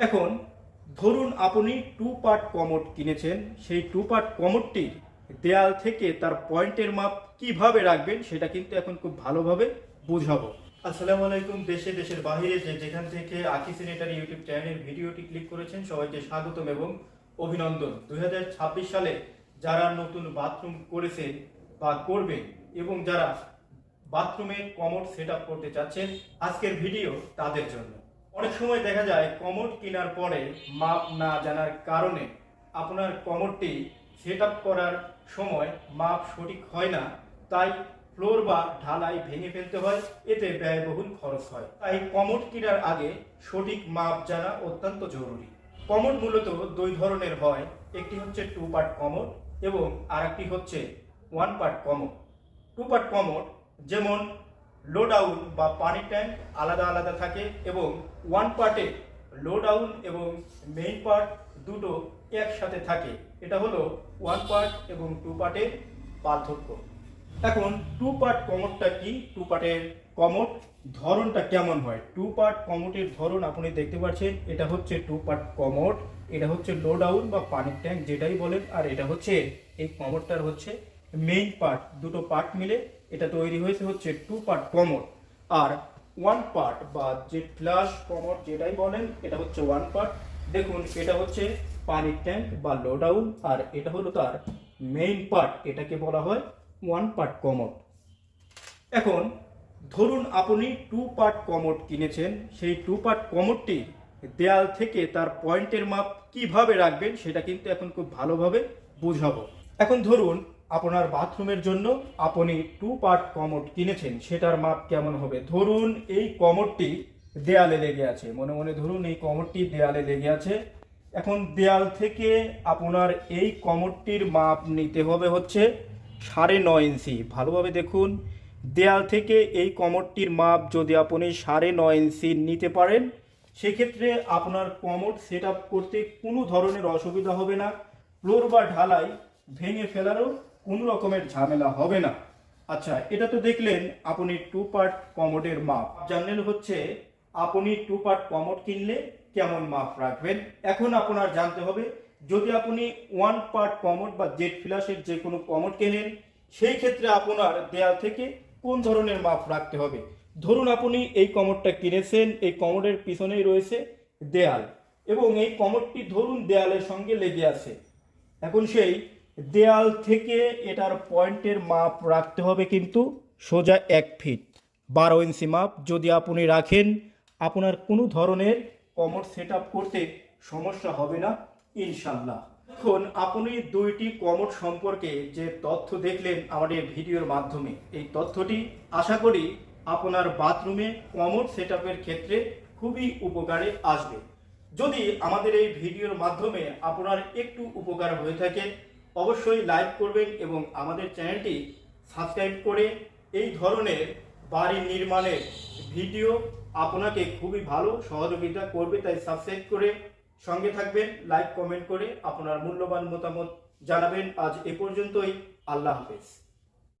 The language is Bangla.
এখন ধরুন আপনি টু পার্ট কমোড কিনেছেন, সেই টু পার্ট কমোডটির দেয়াল থেকে তার পয়েন্টের মাপ কীভাবে রাখবেন সেটা কিন্তু এখন খুব ভালোভাবে বুঝাবো। আসসালামু আলাইকুম, দেশে দেশের বাইরে যে যেখান থেকে আকি সিনেটারি ইউটিউব চ্যানেলের ভিডিওটি ক্লিক করেছেন, সবাইকে স্বাগতম এবং অভিনন্দন। দু হাজার ছাব্বিশ সালে যারা নতুন বাথরুম করেছেন বা করবেন এবং যারা বাথরুমে কমোড সেট করতে চাচ্ছেন, আজকের ভিডিও তাদের জন্য। অনেক সময় দেখা যায়, কমোড কেনার পরে মাপ না জানার কারণে আপনার কমোডটি সেট করার সময় মাপ সঠিক হয় না, তাই ফ্লোর বা ঢালাই ভেঙে ফেলতে হয়, এতে ব্যয়বহুল খরচ হয়। তাই কমোড কেনার আগে সঠিক মাপ জানা অত্যন্ত জরুরি। কমোড মূলত দুই ধরনের হয়, একটি হচ্ছে টু পার্ট কমোড এবং আরেকটি হচ্ছে one part commode. Two part commode যেমন লো ডাউন বা পানি ট্যাঙ্ক আলাদা আলাদা থাকে এবং ওয়ান পার্টে লোডাউন এবং মেইন পার্ট দুটো একসাথে থাকে। এটা হলো ওয়ান পার্ট এবং টু পার্টের পার্থক্য। এখন টু পার্ট কমোডটা কি? টু পার্টের কমোড ধরনটা কেমন হয়? টু পার্ট কমোডের ধরন আপনি দেখতে পাচ্ছেন, এটা হচ্ছে টু পার্ট কমোড এটা হচ্ছে লোডাউন বা পানির ট্যাঙ্ক যেটাই বলেন, আর এটা হচ্ছে, এই কমোডটার হচ্ছে মেইন পার্ট দুটো পার্ট মিলে এটা তৈরি হয়েছে হচ্ছে টু পার্ট কমোড আর ওয়ান পার্ট বা যে ফ্লাশ কমোড যেটাই বলেন, এটা হচ্ছে ওয়ান পার্ট দেখুন, এটা হচ্ছে পানির ট্যাঙ্ক বা লো ডাউন আর এটা হলো তার মেইন পার্ট এটাকে বলা হয় ওয়ান পার্ট কমোড এখন ধরুন আপনি টু পার্ট কমোড কিনেছেন, সেই টু পার্ট কমোডটি দেয়াল থেকে তার পয়েন্টের মাপ কীভাবে রাখবেন, সেটা কিন্তু এখন খুব ভালোভাবে বুঝাবো। এখন ধরুন আপনার বাথরুমের জন্য আপনি টু পার্ট কমোড কিনেছেন, সেটার মাপ কেমন হবে? ধরুন এই কমোডটি দেয়ালে লেগে আছে। মনে মনে ধরুন এই কমোডটি দেয়ালে লেগে আছে। এখন দেয়াল থেকে আপনার এই কমোডটির মাপ নিতে হবে হচ্ছে সাড়ে নয় ইঞ্চি। ভালোভাবে দেখুন, দেয়াল থেকে এই কমোডটির মাপ যদি আপনি সাড়ে নয় ইঞ্চি নিতে পারেন, সেক্ষেত্রে আপনার কমোড সেট করতে কোনো ধরনের অসুবিধা হবে না। ফ্লোর বা ঢালাই ভেঙে ফেলারও কোনো রকমের ঝামেলা হবে না। আচ্ছা এটা তো দেখলেন আপনি টু পার্ট কমোডের মাপ। জানলেন হচ্ছে, আপনি টু পার্ট কমোড কিনলে কেমন মাপ রাখবেন? এখন আপনার জানতে হবে, যদি আপনি ওয়ান পার্ট কমোড বা জেড ফ্ল্যাশের যে কোনো কমোড কেনেন, সেই ক্ষেত্রে আপনার দেয়াল থেকে কোন ধরনের মাপ রাখতে হবে? ধরুন আপনি এই কমোডটা কিনেছেন, এই কমোডের পিছনেই রয়েছে দেয়াল এবং এই কমোডটি ধরুন দেয়ালের সঙ্গে লেগে আছে। এখন সেই দেয়াল থেকে এটার পয়েন্টের মাপ রাখতে হবে কিন্তু সোজা এক ফিট। বারো ইঞ্চি মাপ যদি আপনি রাখেন, আপনার কোনো ধরনের কমোড সেট করতে সমস্যা হবে না ইনশাল্লাহ এখন আপনি দুইটি কমোড সম্পর্কে যে তথ্য দেখলেন আমাদের ভিডিওর মাধ্যমে, এই তথ্যটি আশা করি আপনার বাথরুমে কমোড সেট ক্ষেত্রে খুবই উপকারে আসবে। যদি আমাদের এই ভিডিওর মাধ্যমে আপনার একটু উপকার হয়ে থাকে অবশ্যই লাইক করবেন এবং আমাদের চ্যানেলটি সাবস্ক্রাইব করে এই ধরনের বাড়ি নির্মাণের ভিডিও আপনাকে খুবই ভালো সহযোগিতা করবে, তাই সাবস্ক্রাইব করে সঙ্গে থাকবেন লাইক কমেন্ট করে আপনার মূল্যবান মতামত জানাবেন। আজ এ পর্যন্তই, আল্লাহ হাফেজ।